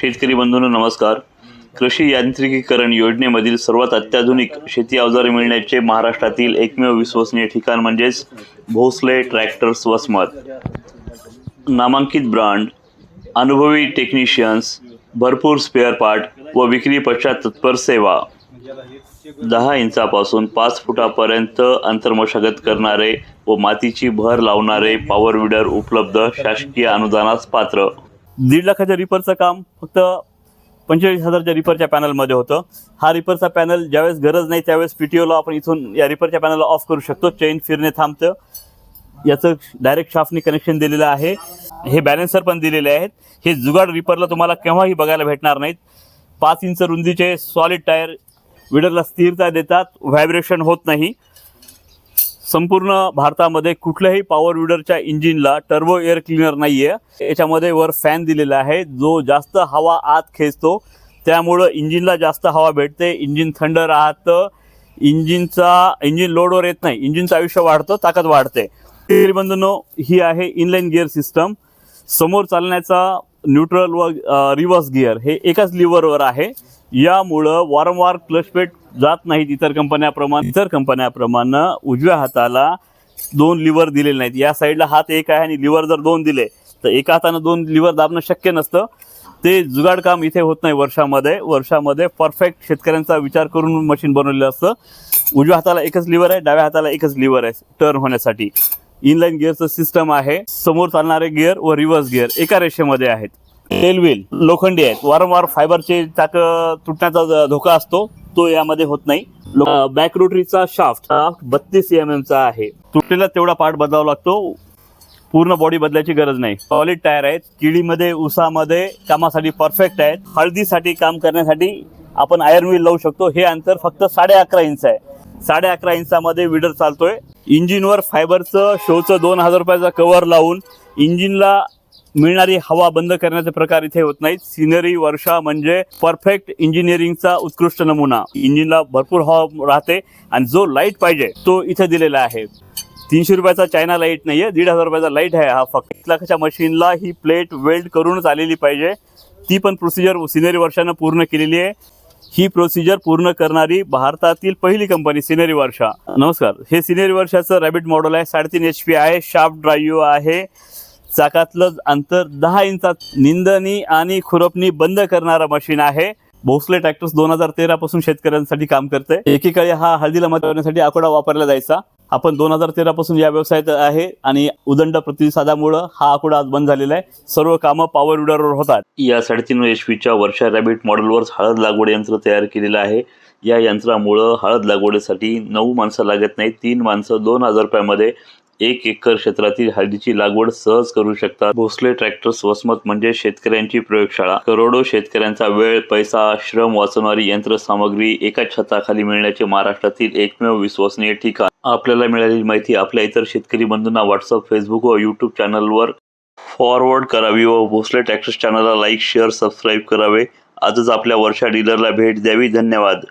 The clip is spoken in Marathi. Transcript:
शेतकरी बंधूंनो नमस्कार. कृषी यांत्रिकीकरण योजनेमधील सर्वात अत्याधुनिक शेती अवजारे मिळण्याचे महाराष्ट्रातील एकमेव विश्वसनीय ठिकाण म्हणजेच भोसले ट्रॅक्टर्स वसमत. नामांकित ब्रँड अनुभवी टेक्निशियन्स भरपूर स्पेअर पार्ट व विक्री पश्चात तत्पर सेवा. दहा इंचापासून पाच फुटापर्यंत अंतर्मशागत करणारे व मातीची भर लावणारे पॉवर विडर उपलब्ध शासकीय अनुदानास पात्र. दीड लाखाच्या रिपरचं काम फक्त पंचेचाळीस हजारच्या रिपरच्या पॅनलमध्ये होतं. हा रिपरचा पॅनल ज्यावेळेस गरज नाही त्यावेळेस पी टी ओला आपण इथून या रिपरच्या पॅनलला ऑफ करू शकतो. चेन फिरणे थांबतं. याचं डायरेक्ट शाफ्टनी कनेक्शन दिलेलं आहे. हे बॅलेन्सर पण दिलेले आहेत. हे जुगाड रिपरला तुम्हाला केव्हाही बघायला भेटणार नाहीत. पाच इंच रुंदीचे सॉलिड टायर विडरला स्थिरता देतात. व्हायब्रेशन होत नाही. संपूर्ण भारतामध्ये कुठल्याही पॉवर विडरच्या इंजिनला टर्बो एअर क्लीनर नाही आहे याच्यामध्ये वर फॅन दिलेला आहे. जो जास्त हवा आत खेचतो त्यामुळं इंजिनला जास्त हवा भेटते. इंजिन थंड राहतं. इंजिनचा इंजिन लोडवर येत नाही. इंजिनचं आयुष्य वाढतं ताकद वाढते. शेतकरी ही आहे इनलाईन गिअर सिस्टम समोर चालण्याचा न्यूट्रल व रिव्हर्स गिअर हे एकाच लिव्हरवर आहे. यामुळं वारंवार क्लच पेट जात नाहीत इतर कंपन्याप्रमाणे. इतर कंपन्याप्रमाणे उजव्या हाताला दोन लिव्हर दिलेले नाहीत. या साईडला हात एक आहे आणि लिव्हर जर दोन दिले तर एका हातानं दोन लिव्हर दाबणं शक्य नसतं. ते जुगाड काम इथे होत नाही वर्षामध्ये. वर्षामध्ये परफेक्ट शेतकऱ्यांचा विचार करून मशीन बनवलेलं असतं. उजव्या हाताला एकच लिव्हर आहे डाव्या हाताला एकच लिव्हर आहे टर्न होण्यासाठी. इनलाईन गिअरचं सिस्टम आहे. समोर चालणारे गिअर व रिव्हर्स गिअर एका रेषेमध्ये आहेत. टेल व्हील लोखंडी आहेत. वारंवार फायबरचे चाक तुटण्याचा धोका असतो. तो यामध्ये होत नाही. बॅक रोटरीचा शाफ्ट शाफ्ट बत्तीस एम एम चा आहे. तुटलेला तेवढा पार्ट बदलावा लागतो. पूर्ण बॉडी बदलायची गरज नाही. सॉलिड टायर आहेत. किडीमध्ये उसामध्ये कामासाठी परफेक्ट आहेत. हळदीसाठी काम करण्यासाठी आपण आयर्न व्हील लावू शकतो. हे अंतर फक्त साडे अकरा इंच आहे. साडे अकरा इंचामध्ये विडर चालतोय. इंजिनवर फायबरचं शोचं दोन हजार रुपयाचा कव्हर लावून इंजिनला मिळणारी हवा बंद करण्याचे प्रकार इथे होत नाहीत. सिनरी वर्षा म्हणजे परफेक्ट इंजिनिअरिंगचा उत्कृष्ट नमुना. इंजिनला भरपूर हवा राहते आणि जो लाइट पाहिजे तो इथे दिलेला आहे. तीनशे रुपयाचा चायना लाइट नाही आहे दीड हजार रुपयाचा लाइट आहे हा फक्त. एक लाखाच्या मशीनला ही प्लेट वेल्ड करूनच आलेली पाहिजे. ती पण प्रोसिजर सिनेरी वर्षानं पूर्ण केलेली आहे. ही प्रोसिजर पूर्ण करणारी भारतातील पहिली कंपनी सिनेरी वर्षा. नमस्कार. हे सिनेरी वर्षाचं रॅबिट मॉडेल आहे. साडेतीन एच पी आहे. शार्प ड्राईव्ह आहे. चाकातलं अंतर दहा इंचात निंदणी आणि खुरपणी बंद करणारं मशीन आहे. भोसले ट्रॅक्टर्स दोन हजार तेरा पासून शेतकऱ्यांसाठी काम करते एकेकाळी हा हळदीला मत करण्यासाठी आकडा वापरला जायचा. आपण दोन हजार तेरा पासून या व्यवसायात आहे आणि उदंड प्रतिसादामुळं हा आकडा आज बंद झालेला आहे. सर्व कामं पॉवर विडरवर होतात. या साडेतीन यशवीच्या वर्षा रॅबिट मॉडेलवर हळद लागवड यंत्र तयार केलेलं आहे. या यंत्रामुळं हळद लागवडीसाठी नऊ माणसं लागत नाही तीन माणसं दोन हजार रुपयामध्ये एक एकर क्षेत्रातील हळदीची लागवड सहज करू शकतात भोसले ट्रॅक्टर्स वसमत म्हणजे शेतकऱ्यांची प्रयोगशाळा. करोडो शेतकऱ्यांचा वेळ पैसा श्रम वाचवणारी यंत्रसामग्री एकाच छताखाली मिळण्याचे महाराष्ट्रातील एकमेव विश्वसनीय ठिकाण. आपल्याला मिळालेली माहिती आपल्या इतर शेतकरी बंधूंना व्हॉट्सअप फेसबुक व यूट्यूब चॅनलवर फॉरवर्ड करावी व भोसले ट्रॅक्टर्स चॅनलला लाईक शेअर सबस्क्राईब करावे. आजच आपल्या वर्षा डीलरला भेट द्यावी. धन्यवाद.